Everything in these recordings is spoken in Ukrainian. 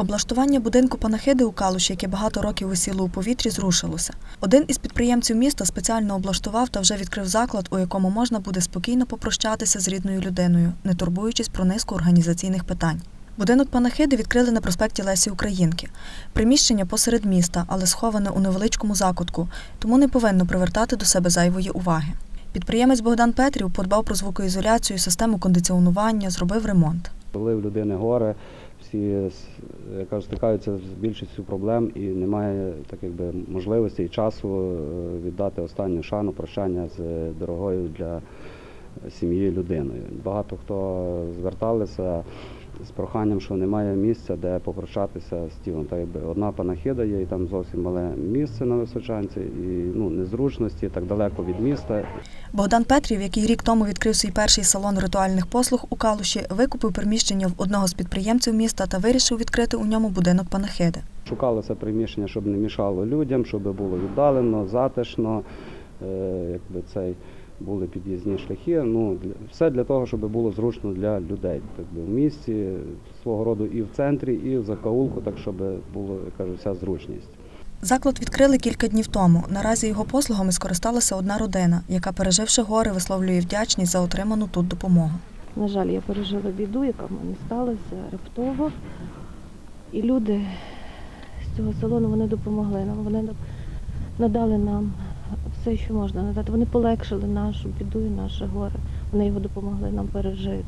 Облаштування будинку панахиди у Калуші, яке багато років висіло у повітрі, зрушилося. Один із підприємців міста спеціально облаштував та вже відкрив заклад, у якому можна буде спокійно попрощатися з рідною людиною, не турбуючись про низку організаційних питань. Будинок панахиди відкрили на проспекті Лесі Українки. Приміщення посеред міста, але сховане у невеличкому закутку, тому не повинно привертати до себе зайвої уваги. Підприємець Богдан Петрів подбав про звукоізоляцію, систему кондиціонування, зробив ремонт. Коли в людини горе, всі яка стикаються з більшістю проблем і немає так якби можливості і часу е, віддати останню шану прощання з дорогою для сім'ї людиною. Багато хто зверталися з проханням, що немає місця, де попрощатися з тілом. Так якби одна панахида є, і там зовсім мале місце на височанці, і ну незручності так далеко від міста. Богдан Петрів, який рік тому відкрив свій перший салон ритуальних послуг у Калуші, викупив приміщення в одного з підприємців міста та вирішив відкрити у ньому будинок панахиди. Шукалося приміщення, щоб не мішало людям, щоб було віддалено, затишно, якби цей були під'їзні шляхи. Ну для- все для того, щоб було зручно для людей, якби в місті свого роду і в центрі, і в закаулку, так щоб було я кажу, вся зручність. Заклад відкрили кілька днів тому. Наразі його послугами скористалася одна родина, яка, переживши гори, висловлює вдячність за отриману тут допомогу. На жаль, я пережила біду, яка в мене сталася раптово. І люди з цього салону вони допомогли нам. Вони надали нам все, що можна надати. Вони полегшили нашу біду і наше горе. Вони його допомогли нам пережити.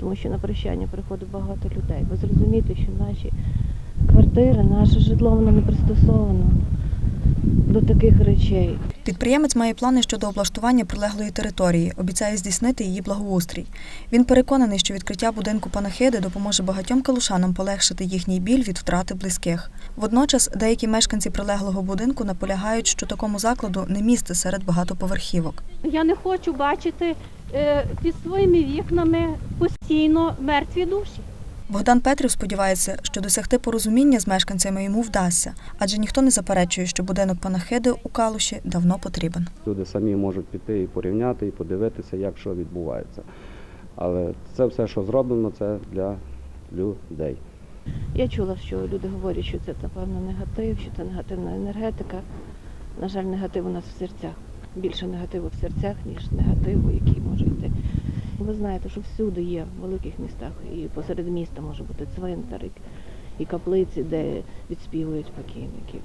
Тому що на прощання приходить багато людей. Ви зрозумієте, що наші квартири, наше житло воно не пристосовано до таких речей. Підприємець має плани щодо облаштування прилеглої території, обіцяє здійснити її благоустрій. Він переконаний, що відкриття будинку панахиди допоможе багатьом калушанам полегшити їхній біль від втрати близьких. Водночас деякі мешканці прилеглого будинку наполягають, що такому закладу не місце серед багатоповерхівок. Я не хочу бачити е, під своїми вікнами постійно мертві душі. Богдан Петрів сподівається, що досягти порозуміння з мешканцями йому вдасться, адже ніхто не заперечує, що будинок панахиди у Калуші давно потрібен. Люди самі можуть піти і порівняти, і подивитися, як що відбувається. Але це все, що зроблено, це для людей. Я чула, що люди говорять, що це напевно негатив, що це негативна енергетика. На жаль, негатив у нас в серцях. Більше негативу в серцях, ніж негативу, який може йти. Ви знаєте, що всюди є в великих містах, і посеред міста може бути цвинтар, і- каплиці, де відспівують покійників.